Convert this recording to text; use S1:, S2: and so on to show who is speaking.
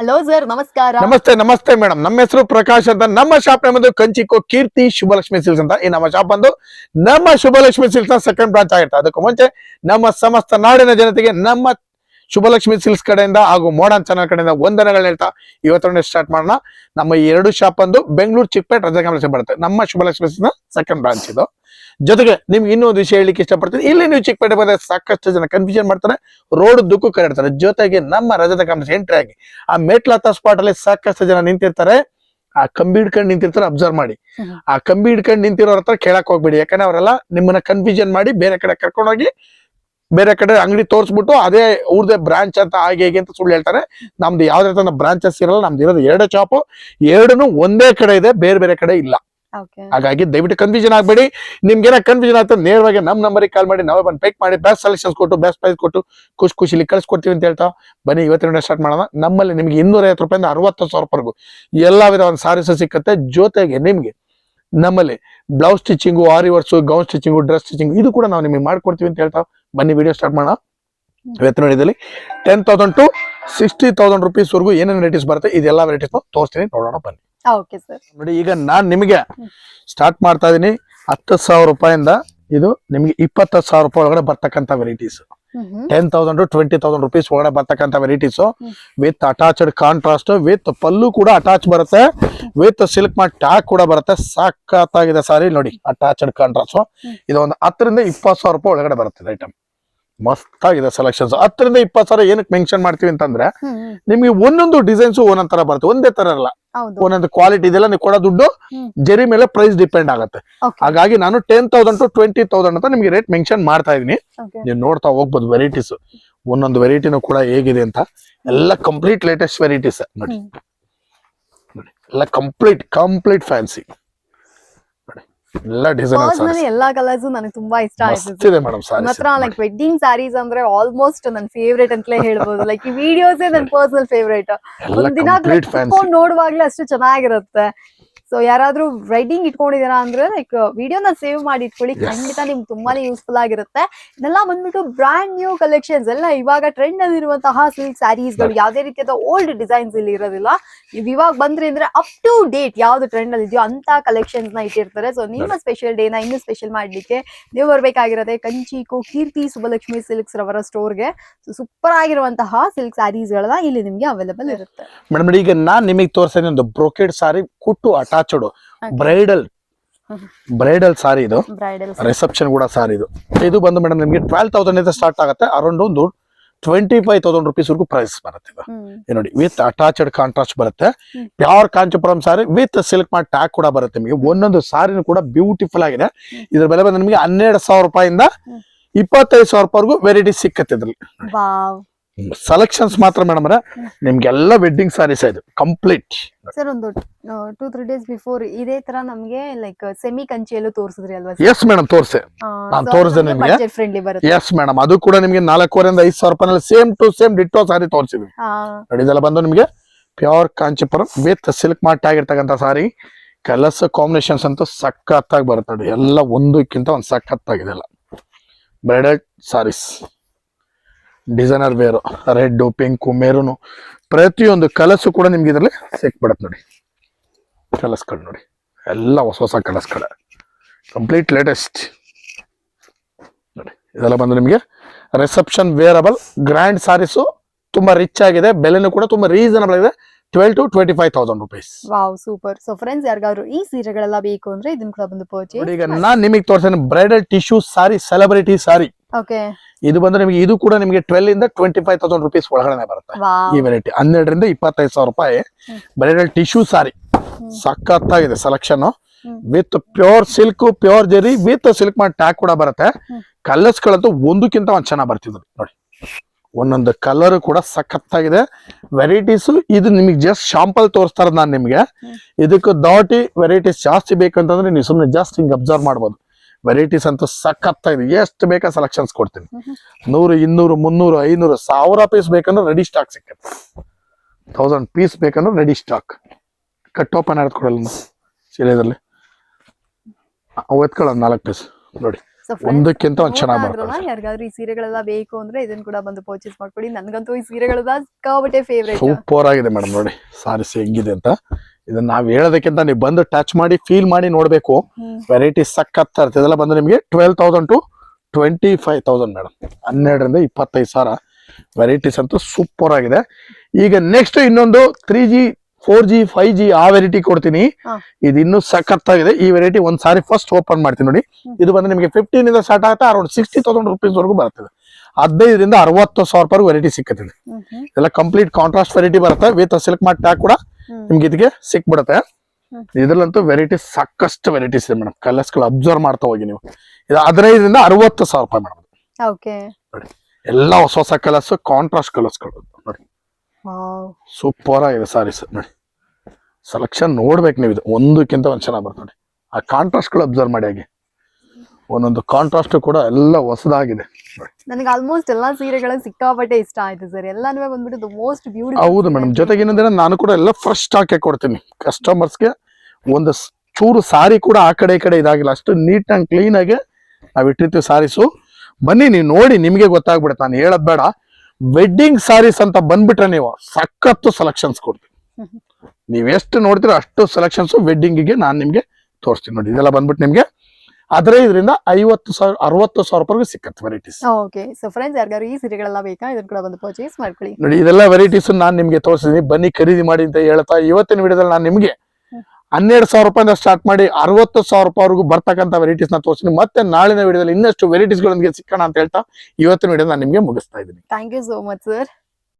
S1: Hello sir ನಮಸ್ಕಾರ.
S2: ನಮಸ್ತೆ ನಮಸ್ತೆ ಮೇಡಮ್ ನಮ್ಮ ಹೆಸರು ಪ್ರಕಾಶ್ ಅಂತ. ನಮ್ಮ ಶಾಪ್ ನಮ್ಮದು ಕಂಚಿಕೋ ಕೀರ್ತಿ ಶುಭಲಕ್ಷ್ಮಿ ಸಿಲ್ಸ್ ಅಂತ. ಈ ನಮ್ಮ ಶಾಪ್ ಬಂದು ನಮ್ಮ ಶುಭಲಕ್ಷ್ಮಿ ಸಿಲ್ಸ್ ಸೆಕೆಂಡ್ ಬ್ರಾಂಚ್ ಆಗಿರ್ತದೆ ಅದಕ್ಕೂ ಮುಂಚೆ ನಮ್ಮ ಸಮಸ್ತ ನಾಡಿನ ಜನತೆಗೆ ನಮ್ಮ ಶುಭಲಕ್ಷ್ಮಿ ಸಿಲ್ಸ್ ಕಡೆಯಿಂದ ಹಾಗೂ ಮೋಡನ್ ಚಾನಲ್ ಕಡೆಯಿಂದ ವಂದನೆಗಳನ್ನ ಹೇಳ್ತಾ ಇವತ್ತೊಂದು ಸ್ಟಾರ್ಟ್ ಮಾಡೋಣ. ನಮ್ಮ ಎರಡು ಶಾಪ್ ಬಂದು ಬೆಂಗಳೂರು, ಚಿಕ್ಕಪೇಟ್ ರಜಾ ಬರುತ್ತೆ. ನಮ್ಮ ಶುಭಲಕ್ಷ್ಮಿ ಸಿಲ್ಸ್ನ ಸೆಕೆಂಡ್ ಬ್ರಾಂಚ್ ಇದು. ಜೊತೆಗೆ ನಿಮ್ಗೆ ಇನ್ನೊಂದು ವಿಷಯ ಹೇಳಿಕ್ಕೆ ಇಷ್ಟಪಡ್ತೀನಿ. ಇಲ್ಲಿ ನೀವು ಚಿಕ್ಕಪೇಟೆ ಬಂದ್ರೆ ಸಾಕಷ್ಟು ಜನ ಕನ್ಫ್ಯೂಷನ್ ಮಾಡ್ತಾರೆ. ರೋಡ್ ದುಕ್ಕು ಕರೆಡ್ತಾರೆ. ಜೊತೆಗೆ ನಮ್ಮ ರಜದ ಕಾಂಪ್ಲೆಕ್ಸ್ ಎಂಟ್ರಿ ಆಗಿ ಆ ಮೇಟ್ಲತ್ತ ಸ್ಪಾಟ್ ಅಲ್ಲಿ ಸಾಕಷ್ಟು ಜನ ನಿಂತಿರ್ತಾರೆ. ಆ ಕಂಬಿ ಹಿಡ್ಕೊಂಡು ನಿಂತಿರ್ತಾರೆ ಅಬ್ಸರ್ವ್ ಮಾಡಿ. ಆ ಕಂಬಿ ಹಿಡ್ಕೊಂಡು ನಿಂತಿರೋರ ಹತ್ರ ಕೇಳಕ್ ಹೋಗ್ಬೇಡಿ. ಯಾಕಂದ್ರೆ ಅವರೆಲ್ಲ ನಿಮ್ಮನ್ನ ಕನ್ಫ್ಯೂಷನ್ ಮಾಡಿ ಬೇರೆ ಕಡೆ ಕರ್ಕೊಂಡೋಗಿ ಬೇರೆ ಕಡೆ ಅಂಗಡಿ ತೋರಿಸ್ಬಿಟ್ಟು ಅದೇ ಊರ್ದೇ ಬ್ರಾಂಚ್ ಅಂತ ಹಾಗೆ ಹೇಗೆ ಅಂತ ಸುಳ್ಳು ಹೇಳ್ತಾರೆ. ನಮ್ದು ಯಾವ್ದೇ ತರ ಬ್ರಾಂಚಸ್ ಇರಲ್ಲ ನಮ್ದು ಇರೋದು ಎರಡೇ ಚಾಪು ಎರಡೂ ಒಂದೇ ಕಡೆ ಇದೆ ಬೇರೆ ಬೇರೆ ಕಡೆ ಇಲ್ಲ. ಹಾಗಾಗಿ ದಯವಿಟ್ಟು ಕನ್ಫ್ಯೂಷನ್ ಆಗಬೇಡಿ. ನಿಮ್ಗೆ ಕನ್ಫ್ಯೂಷನ್ ಆಗ್ತದೆ, ನೇರವಾಗಿ ನಮ್ಮ ನಂಬರಿಗೆ ಕಾಲ್ ಮಾಡಿ, ನಾವೇ ಬಂದು ಪೇಕ್ ಮಾಡಿ ಬೆಸ್ಟ್ ಸೆಲೆಕ್ಷನ್ಸ್ ಕೊಟ್ಟು ಬೆಸ್ಟ್ ಪ್ರೈಸ್ ಕೊಟ್ಟು, ಖುಷಿ ಖುಷಿಲಿ ಕಳ್ಸಿಕೊಡ್ತೀವಿ ಅಂತ ಹೇಳ್ತಾ ಬನ್ನಿ, ಇವತ್ತಿನ ಸ್ಟಾರ್ಟ್ ಮಾಡೋಣ. ನಮ್ಮಲ್ಲಿ ನಿಮ್ಗೆ ಇನ್ನೂರ ಐವತ್ತು ರೂಪಾಯಿಂದ ಅರವತ್ತು ಸಾವಿರ ರೂಪಾಯಿಗೂ ಎಲ್ಲ ವಿಧ ಒಂದು ಸಾರೀಸ್ ಸಿಕ್ಕತ್ತೆ. ಜೊತೆಗೆ ನಿಮ್ಗೆ ನಮ್ಮಲ್ಲಿ blouse stitching aari work gown stitching dress stitching ಇದು ಕೂಡ ನಾವು ನಿಮಗೆ ಮಾಡ್ಕೊಡ್ತೀವಿ ಅಂತ ಹೇಳ್ತಾ ಬನ್ನಿ ವಿಡಿಯೋ ಸ್ಟಾರ್ಟ್ ಮಾಡೋಣ. ಇವತ್ತಿನ ವಿಡಿಯೋದಲ್ಲಿ ten thousand to sixty thousand ರುಪೀಸ್ವರೆಗೂ ಏನೇನು ವೆರೈಟೀಸ್ ಬರುತ್ತೆ, ಇದೆಲ್ಲ ವೆರೈಟೀಸ್ ತೋರಿಸ್ತೀನಿ, ನೋಡೋಣ ಬನ್ನಿ.
S1: ಓಕೆ ಸರ್
S2: ನೋಡಿ ಈಗ ನಾನ್ ನಿಮಗೆ ಸ್ಟಾರ್ಟ್ ಮಾಡ್ತಾ ಇದೀನಿ. ಹತ್ತು ಸಾವಿರ ರೂಪಾಯಿಂದ ಇದು ನಿಮಗೆ ಇಪ್ಪತ್ತು ಸಾವಿರ ರೂಪಾಯಿ ಒಳಗಡೆ ಬರ್ತಕ್ಕಂಥ varieties ten thousand to twenty thousand rupees ಒಳಗಡೆ ಬರ್ತಕ್ಕಂಥ varieties with attached contrast with pallu ಕೂಡ ಅಟ್ಯಾಚ್ ಬರುತ್ತೆ. ವಿತ್ ಸಿಲ್ಕ್ ಮಾರ್ಟ್ ಟ್ಯಾಕ್ ಕೂಡ ಬರುತ್ತೆ. ಸಾಕತ್ತಾಗಿದೆ ಸಾರಿ ನೋಡಿ ಅಟ್ಯಾಚ್ಡ್ ಕಾಂಟ್ರಾಸ್ಟ್. ಇದು ಒಂದು ಹತ್ತರಿಂದ ಇಪ್ಪತ್ತು ಸಾವಿರ ರೂಪಾಯಿ ಒಳಗಡೆ ಬರುತ್ತೆ ಐಟಮ್ ಮಸ್ತ್ ಆಗಿದೆ ಸೆಲೆಕ್ಷನ್ಸ್ ಹತ್ತರಿಂದ ಇಪ್ಪತ್ತು ಸಾವಿರ ಏನಕ್ಕೆ ಮೆನ್ಷನ್ ಮಾಡ್ತೀವಿ ಅಂತಂದ್ರೆ ನಿಮ್ಗೆ ಒಂದೊಂದು ಡಿಸೈನ್ಸ್ ಒಂದೊಂದ್ ತರ ಬರುತ್ತೆ. ಒಂದೇ ತರ ಇರಲ್ಲ ಒಂದೊಂದು ಕ್ವಾಲಿಟಿ ಇದೆಲ್ಲ ನೀವು ಕೊಡೋ ದುಡ್ಡು. ಜರಿ ಮೇಲೆ ಪ್ರೈಸ್ ಡಿಪೆಂಡ್ ಆಗುತ್ತೆ. ಹಾಗಾಗಿ ನಾನು ten thousand to twenty thousand ಅಂತ ನಿಮ್ಗೆ ರೇಟ್ ಮೆನ್ಷನ್ ಮಾಡ್ತಾ ಇದೀನಿ ನೀವು ನೋಡ್ತಾ ಹೋಗ್ಬೋದು ವೆರೈಟೀಸ್ ಒಂದೊಂದು ವೆರೈಟಿನೂ ಕೂಡ ಹೇಗಿದೆ ಅಂತ. ಎಲ್ಲ ಕಂಪ್ಲೀಟ್ ಲೇಟೆಸ್ಟ್ ವೆರೈಟೀಸ್ ನೋಡಿ. ಎಲ್ಲ ಕಂಪ್ಲೀಟ್ ಕಂಪ್ಲೀಟ್ ಫ್ಯಾನ್ಸಿ ಎಲ್ಲ ಡಿಸೈನ್
S1: ಪರ್ಸನಲಿ ಎಲ್ಲಾ ಕಲರ್ಸ್ ನನಗೆ ತುಂಬಾ ಇಷ್ಟ ಆಯ್ತು
S2: ಮೇಡಮ್
S1: ನನ್ನ ಲೈಕ್ ವೆಡ್ಡಿಂಗ್ ಸ್ಯಾರೀಸ್ ಅಂದ್ರೆ ಆಲ್ಮೋಸ್ಟ್ ನನ್ ಫೇವ್ರೇಟ್ ಅಂತಲೇ ಹೇಳ್ಬೋದು. ಲೈಕ್ ಈ ವಿಡಿಯೋಸ್ ನನ್ನ ಪರ್ಸನಲ್ ಫೇವ್ರೇಟ್
S2: ಎಲ್ಲ
S1: ಒಂದ್ ದಿನ
S2: ಕಂಪ್ಲೀಟ್ ಫ್ಯಾನ್ಸಿ
S1: ನೋಡುವಾಗ್ಲೇ ಅಷ್ಟು ಚೆನ್ನಾಗಿರುತ್ತೆ. ಸೊ ಯಾರಾದ್ರೂ ರೈಡಿಂಗ್ ಇಟ್ಕೊಂಡಿದ್ದೀರಾ ಅಂದ್ರೆ ಲೈಕ್ ವಿಡಿಯೋನ ಸೇವ್ ಮಾಡಿ ಇಟ್ಕೊಳ್ಳಿ. ಖಂಡಿತ ನಿಮ್ಗೆ ತುಂಬಾನೇ ಯೂಸ್ಫುಲ್ ಆಗಿರುತ್ತೆ. ಇದೆಲ್ಲ ಬಂದ್ಬಿಟ್ಟು ಬ್ರಾಂಡ್ ನ್ಯೂ ಕಲೆಕ್ಷನ್ಸ್ ಎಲ್ಲ ಇವಾಗ ಟ್ರೆಂಡ್ ಅಲ್ಲಿ ಇರುವಂತಹ ಸಿಲ್ಕ್ ಸ್ಯಾರೀಸ್ಗಳು ಯಾವ್ದೇ ರೀತಿಯಾದ ಓಲ್ಡ್ ಡಿಸೈನ್ಸ್ ಇಲ್ಲಿ ಇರೋದಿಲ್ಲ. ನೀವು ಇವಾಗ ಬಂದ್ರಿ ಅಂದ್ರೆ ಅಪ್ ಟು ಡೇಟ್ ಯಾವ್ದು ಟ್ರೆಂಡ್ ಅಲ್ಲಿ ಇದೆಯೋ ಅಂತ ಕಲೆಕ್ಷನ್ಸ್ನ ಇಟ್ಟಿರ್ತಾರೆ. ಸೊ ನಿಮ್ಮ ಸ್ಪೆಷಲ್ ಡೇ ನ ಇನ್ನೂ ಸ್ಪೆಷಲ್ ಮಾಡ್ಲಿಕ್ಕೆ ನೀವು ಬರ್ಬೇಕಾಗಿರೋದೆ ಕಂಚಿಕೋ ಕೀರ್ತಿ ಸುಬ್ಬಲಕ್ಷ್ಮಿ ಸಿಲ್ಕ್ಸ್ ರವರ ಸ್ಟೋರ್ಗೆ ಸೂಪರ್ ಆಗಿರುವಂತಹ ಸಿಲ್ಕ್ ಸ್ಯಾರೀಸ್ ಗಳನ್ನ ಇಲ್ಲಿ ನಿಮ್ಗೆ ಅವೈಲೇಬಲ್ ಇರುತ್ತೆ.
S2: ಮೇಡಮ್ ಈಗ ನಾನು ನಿಮಗೆ ತೋರಿಸ್ತೀನಿ ಒಂದು ಬ್ರೋಕೆಡ್ ಸಾರಿ ಕುಟ್ಟು ಅಟ್ಯಾಚ್ಡ್ ಬ್ರೈಡಲ್ ಬ್ರೈಡಲ್ ಸಾರಿ ಇದು. ರಿಸೆಪ್ಷನ್ ಕೂಡ ಸಾರಿ ಇದು. ಇದು ಬಂದು ಮೇಡಮ್ ನಿಮಗೆ ಟ್ವೆಲ್ ತೌಸಂಡ್ ಇಂದ ಸ್ಟಾರ್ಟ್ ಆಗುತ್ತೆ. ಅರೌಂಡ್ ಒಂದು ಟ್ವೆಂಟಿ ಫೈವ್ ತೌಸಂಡ್ ರುಪೀಸ್ ವರ್ಗು ಪ್ರೈಸ್ ಬರುತ್ತೆ ಇದು. ನೋಡಿ ವಿತ್ ಅಟ್ಯಾಚ್ಡ್ ಕಾಂಟ್ರಾಸ್ಟ್ ಬರುತ್ತೆ. Pure Kanchipuram sari with silk ಮಾಡಿ ಟ್ಯಾಗ್ ಕೂಡ ಬರುತ್ತೆ ನಿಮಗೆ. ಒಂದೊಂದು ಸಾರಿನೂ ಕೂಡ ಬ್ಯೂಟಿಫುಲ್ ಆಗಿದೆ. ಇದ್ರ ಬೆಲೆ ಬಂದು ನಿಮಗೆ ಹನ್ನೆರಡು ಸಾವಿರ ರೂಪಾಯಿಂದ. ಇಪ್ಪತ್ತೈದು ಸಾವಿರ ರೂಪಾಯಿವರೆಗೂ ವೆರೈಟಿ ಸಿಕ್ಕತ್ತೆ ಇದ್ರಲ್ಲಿ. ಸೆಲೆಕ್ಷನ್ಸ್ ಮಾತ್ರ ಮೇಡಮ್ ನಿಮ್ಗೆಲ್ಲ ವೆಡ್ಡಿಂಗ್ ಸಾರೀಸ್ ಇದು? ಕಂಪ್ಲೀಟ್
S1: ಸರ್ ಒಂದು ಟೂ ತ್ರೀ ಡೇಸ್ ಬಿಫೋರ್ ಇದೇ ತರ ನಮ್ಗೆ ಲೈಕ್ ಸೆಮಿ ಕಂಚಿಯಲ್ಲೂ ತೋರಿಸಿದ್ರಿ ಅಲ್ವಾ
S2: ಎಸ್ ಮೇಡಮ್ ತೋರಿಸೆ. ನಾನು ತೋರಿಸಿದೆ ನಿಮಗೆ.
S1: ಬಜೆಟ್ ಫ್ರೆಂಡ್ಲಿ ಬರುತ್ತೆ.
S2: ಎಸ್ ಮೇಡಮ್ ಅದು ಕೂಡ ನಿಮಗೆ ನಾಲ್ಕೂವರೆಯಿಂದ ಐದು ಸಾವಿರ ರೂಪಾಯಿ same to same ditto sari ತೋರಿಸಿದ್ವಿ. ಇದೆಲ್ಲ ಬಂದು ನಿಮಗೆ pure Kanchipuram with silk mart ಆಗಿರ್ತಕ್ಕಂಥ ಸಾರಿ ಕಲರ್ಸ್ ಕಾಂಬಿನೇಷನ್ಸ್ ಅಂತೂ ಸಖತ್ತಾಗಿ ಬರುತ್ತೆ ಎಲ್ಲ ಒಂದಕ್ಕಿಂತ ಒಂದು ಸಖತ್ತಾಗಿದೆ ಎಲ್ಲ. Bridal saris designer wear red pink maroon ಪ್ರತಿಯೊಂದು ಕಲಸು ಕೂಡ ನಿಮ್ಗೆ ಇದರಲ್ಲಿ ಸಿಕ್ಬಿಡತ್ತೆ ನೋಡಿ. ಕಲಸ್ಗಳು ನೋಡಿ. ಎಲ್ಲ ಹೊಸ ಹೊಸ ಕಲಸ್ಗಳ ಕಂಪ್ಲೀಟ್ ಲೇಟೆಸ್ಟ್ ನೋಡಿ ಇದೆಲ್ಲ ಬಂದು ನಿಮಗೆ ರಿಸೆಪ್ಷನ್ ವೇರಬಲ್ ಗ್ರ್ಯಾಂಡ್ ಸಾರೀಸು ತುಂಬಾ ರಿಚ್ ಆಗಿದೆ. ಬೆಲೆನೂ ಕೂಡ ತುಂಬಾ ರೀಸನಬಲ್ ಆಗಿದೆ. Twelve to twenty five thousand rupees
S1: wow super so friends ಯಾರಿಗಾದ್ರು ಈ ಸೀರೆಗಳೆಲ್ಲ ಬೇಕು ಅಂದ್ರೆ ಇದನ್ನ ಕೂಡ ಬಂದು ಪರ್ಚೇಸ್
S2: ಈಗ ನಾನು ನಿಮಗೆ ತೋರಿಸ್ತೇನೆ bridal tissue sari celebrity sari ಇದು ಬಂದ್ರೆ ನಿಮಗೆ ಇದು ಕೂಡ ನಿಮಗೆ ಟ್ವೆಲ್ ಇಂದ ಟ್ವೆಂಟಿ ಫೈವ್ ತೌಸಂಡ್ ರುಪೀಸ್ ಒಳಗಡೆ ಬರುತ್ತೆ ಈ ವೆರೈಟಿ ಹನ್ನೆರಡರಿಂದ ಇಪ್ಪತ್ತೈದು ಸಾವಿರ ರೂಪಾಯಿ. Bridal tissue sari. ಸಖತ್ತಾಗಿದೆ selection. With pure silk pure zari with silk ಮಾಡಿ ಟ್ಯಾಗ್ ಕೂಡ ಬರುತ್ತೆ.
S1: ಹ್ಮ್.
S2: ಕಲರ್ಸ್ ಗಳಂತೂ ಒಂದಕ್ಕಿಂತ ಒಂದ್ ಚೆನ್ನಾಗಿ ಬರ್ತಿದ್ರು. ನೋಡಿ. ಒಂದೊಂದು ಕಲರ್ ಕೂಡ ಸಖತ್ತಾಗಿದೆ. ವೆರೈಟೀಸ್ ಇದು ನಿಮಗೆ ಜಸ್ಟ್ ಶಾಂಪಲ್ ತೋರಿಸ್ತಾರ ನಾನು ನಿಮಗೆ. ಇದಕ್ಕೆ ದಾಟಿ ವೆರೈಟೀಸ್ ಜಾಸ್ತಿ ಬೇಕಂತಂದ್ರೆ ನೀವು ಸುಮ್ಮನೆ ಜಾಸ್ತಿ ಹಿಂಗೆ ಅಬ್ಸರ್ವ್ ಮಾಡ್ಬೋದು. ವೆರೈಟೀಸ್ ಅಂತೂ ಇದೆ. ಎಷ್ಟು ಬೇಕಾ ಸೆಲೆಕ್ಷನ್ಸ್ ಕೊಡ್ತೀನಿ. ನೂರು ಇನ್ನೂರು ಮುನ್ನೂರು ಐನೂರು ಸಾವಿರ ಪೀಸ್ ಬೇಕಂದ್ರೆ ರೆಡಿ ಸ್ಟಾಕ್ ಸಿಕ್ಕತ್ತೆ. ತೌಸಂಡ್ ಪೀಸ್ ಬೇಕಂದ್ರೆ ರೆಡಿ ಸ್ಟಾಕ್ ಕಟ್ ಓಪನ್ ಕೊಡಲ್ಲ ಸೀರೆದಲ್ಲಿ. ಎತ್ಕೊಳ್ಳೋದು ನಾಲ್ಕು ಪೀಸ್ ನೋಡಿ. ಒಂದಕ್ಕಿಂತ ಒಂದ್ ಚೆನ್ನಾಗಿ ಬರ್ತದೆ.
S1: ಯಾರಿಗಾದ್ರೂ ಈ ಸೀರೆಗಳೆಲ್ಲ ಬೇಕು ಅಂದ್ರೆ ಇದನ್ನ ಕೂಡ ಬಂದು ಪರ್ಚೇಸ್ ಮಾಡ್ಕೊಡಿ. ನನ್ಗಂತೂ ಈ ಸೀರೆಗಳೆಲ್ಲ ಸಿಕ್ಕಾಬಟ್ಟೆ ಫೇವ್ರೇಟ್
S2: ಸೂಪರ್ ಆಗಿದೆ ಮೇಡಮ್ ನೋಡಿ ಸಾರೀಸ್ ಹೆಂಗಿದೆ ಅಂತ. ಇದನ್ನ ನಾವ್ ಹೇಳೋದಕ್ಕಿಂತ ನೀವು ಬಂದು ಟಚ್ ಮಾಡಿ ಫೀಲ್ ಮಾಡಿ ನೋಡ್ಬೇಕು. ವೆರೈಟಿ ಇರ್ತದೆ ಇದೆಲ್ಲ ಬಂದು ನಿಮಗೆ twelve thousand to twenty five thousand madam ಹನ್ನೆರಡರಿಂದ ಇಪ್ಪತ್ತೈದು ಸಾವಿರ ವೆರೈಟೀಸ್ ಅಂತೂ ಸೂಪರ್ ಆಗಿದೆ. ಈಗ ನೆಕ್ಸ್ಟ್ ಇನ್ನೊಂದು three G four G five G ಆ ವೆರೈಟಿ ಕೊಡ್ತೀನಿ. ಇದು ಇನ್ನೂ ಸಖತ್ತಾಗಿದೆ ಈ ವೆರೈಟಿ ಒಂದ್ ಸಾರಿ ಫಸ್ಟ್ ಓಪನ್ ಮಾಡ್ತೀನಿ ನೋಡಿ. ಇದು ಬಂದು ನಿಮಗೆ ಫಿಫ್ಟೀನ್ ಇಂದ ಸ್ಟಾರ್ಟ್ ಆಗುತ್ತೆ ಅರೌಂಡ್ ಸಿಕ್ಸ್ಟಿ ತೌಸಂಡ್ ರುಪೀಸ್ ವರೆಗೂ ಬರ್ತದೆ. ಹದಿನೈದರಿಂದ ಅರವತ್ತು ಸಾವಿರ ರೂಪಾಯಿ ವೆರೈಟಿ ಸಿಕ್ಕತ್ತಿದೆ ಎಲ್ಲ ಕಂಪ್ಲೀಟ್ ಕಾಂಟ್ರಾಸ್ಟ್ ವೆರೈಟಿ ಬರುತ್ತೆ. ವಿತ್ ಸಿಲ್ಕ್ ಮಾರ್ಟ್ ಟ್ಯಾಕ್ ಕೂಡ. ನಿಮ್ಗೆ ಇದಕ್ಕೆ ಸಿಕ್ಬಿಡುತ್ತೆ. ಇದ್ರಲ್ಲಂತೂ ವೆರೈಟೀಸ್ ಸಾಕಷ್ಟು ವೆರೈಟೀಸ್ ಇದೆ ಮೇಡಮ್. ಕಲರ್ಸ್ಗಳು ಅಬ್ಸರ್ವ್ ಮಾಡ್ತಾ ಹೋಗಿ ನೀವು. ಇದು ಹದಿನೈದರಿಂದ ಅರವತ್ತು ಸಾವಿರ ರೂಪಾಯಿ ಮೇಡಮ್.
S1: ಓಕೆ.
S2: ಎಲ್ಲ ಹೊಸ ಹೊಸ ಕಲರ್ಸ್ ಕಾಂಟ್ರಾಸ್ಟ್ ಕಲರ್ಸ್ಗಳು. ನೋಡಿ. ಸೂಪರ್ ಆಗಿದೆ ಸಾರೀಸ್. ನೋಡಿ. ಸೆಲೆಕ್ಷನ್ ನೋಡ್ಬೇಕು ನೀವು ಇದು. ಒಂದಕ್ಕಿಂತ ಒಂದ್ ಚೆನ್ನಾಗಿ ಬರ್ತದೆ ಆ ಕಾಂಟ್ರಾಸ್ಟ್ ಕಾಂಟ್ರಾಸ್ಟ್ಗಳು ಅಬ್ಸರ್ವ್ ಮಾಡಿ ಹಾಗೆ. ಒಂದೊಂದು ಕಾಂಟ್ರಾಸ್ಟ್ ಕೂಡ ಎಲ್ಲ ಹೊಸದಾಗಿದೆ.
S1: ನನಗೆ ಆಲ್ಮೋಸ್ಟ್ ಎಲ್ಲಾ ಸೀರೆಗಳ ಸಿಕ್ಕಾಪಟ್ಟೆ ಇಷ್ಟ ಆಯ್ತು ಸರ್. ಎಲ್ಲಾನು ಬಂದ್ಬಿಟ್ಟು ಮೋಸ್ಟ್ ಬ್ಯೂಟಿಫುಲ್
S2: ಹೌದು ಮೇಡಮ್ ಜೊತೆಗೆ ಏನಂದ್ರೆ ನಾನು ಕೂಡ ಎಲ್ಲ ಫ್ರೆಶ್ ಸ್ಟಾಕ್ ಕೊಡ್ತೀನಿ. ಕಸ್ಟಮರ್ಸ್ಗೆ ಒಂದು ಸ್- ಚೂರು ಸಾರಿ ಕೂಡ ಆ ಕಡೆ ಈ ಕಡೆ ಇದಾಗಿಲ್ಲ. ಅಷ್ಟು ನೀಟ್ ಅಂಡ್ ಕ್ಲೀನ್ ಆಗಿ ನಾವ್ ಇಟ್ಟಿರ್ತೀವಿ ಸಾರೀಸು ಬನ್ನಿ ನೀವು ನೋಡಿ ನಿಮಗೆ ಗೊತ್ತಾಗ್ಬಿಡುತ್ತೆ. ನಾನು ಹೇಳದ್ ಬೇಡ. ವೆಡ್ಡಿಂಗ್ ಸಾರೀಸ್ ಅಂತ ಬಂದ್ಬಿಟ್ರೆ ನೀವು ಸಖತ್ತು ಸೆಲೆಕ್ಷನ್ಸ್ ಕೊಡ್ತೀವಿ. ನೀವೆಷ್ಟು ಎಷ್ಟು ನೋಡ್ತೀರೋ ಅಷ್ಟು ಸೆಲೆಕ್ಷನ್ಸ್ ವೆಡ್ಡಿಂಗಿಗೆ ನಾನು ನಿಮಗೆ ತೋರಿಸ್ತೀನಿ. ನೋಡಿ ಇದೆಲ್ಲ ಬಂದ್ಬಿಟ್ಟು ನಿಮ್ಗೆ ಹದಿನೈದರಿಂದ ಐವತ್ತು ಸಾವಿರ ಅರವತ್ತು ಸಾವಿರ ರೂಪಾಯಿಗೆ ಸಿಕ್ಕತ್ತೆ ವೆರೈಟೀಸ್
S1: ಓಕೆ ಸೊ ಫ್ರೆಂಡ್ಸ್ ಯಾರಿಗಾರು ಈ ಸೀರೆಗಳೆಲ್ಲ ಬೇಕಾ? ಇದನ್ನ ಕೂಡ ಬಂದು ಪರ್ಚೇಸ್ ಮಾಡ್ಕೊಳ್ಳಿ.
S2: ನೋಡಿ ಇದೆಲ್ಲ ವೆರೈಟೀಸ್ ನಾನು ನಿಮಗೆ ತೋರಿಸಿದೀನಿ ಬನ್ನಿ ಖರೀದಿ ಮಾಡಿ ಅಂತ ಹೇಳ್ತಾ ಇವತ್ತಿನ ವಿಡಿಯೋದಲ್ಲಿ ನಾನು ನಿಮಗೆ. ಹನ್ನೆರಡು ಸಾವಿರ ರೂಪಾಯಿಂದ ಸ್ಟಾರ್ಟ್ ಮಾಡಿ ಅರವತ್ತು ಸಾವಿರ ರೂಪಾಯಿವರೆಗೂ ಬರ್ತಕ್ಕಂಥ ವೆರೈಟೀಸ್ನ ತೋರಿಸ್ತೀನಿ. ಮತ್ತೆ ನಾಳಿನ ವಿಡಿಯೋದಲ್ಲಿ ಇನ್ನಷ್ಟು ವೆರೈಟೀಸ್ಗಳೊಂದಿಗೆ ಸಿಕ್ಕಣ ಅಂತ ಹೇಳ್ತಾ ಇವತ್ತಿನ ವಿಡಿಯೋ ನಾನು ನಿಮಗೆ ಮುಗಿಸ್ತಾ ಇದ್ದೀನಿ.
S1: Thank you so much sir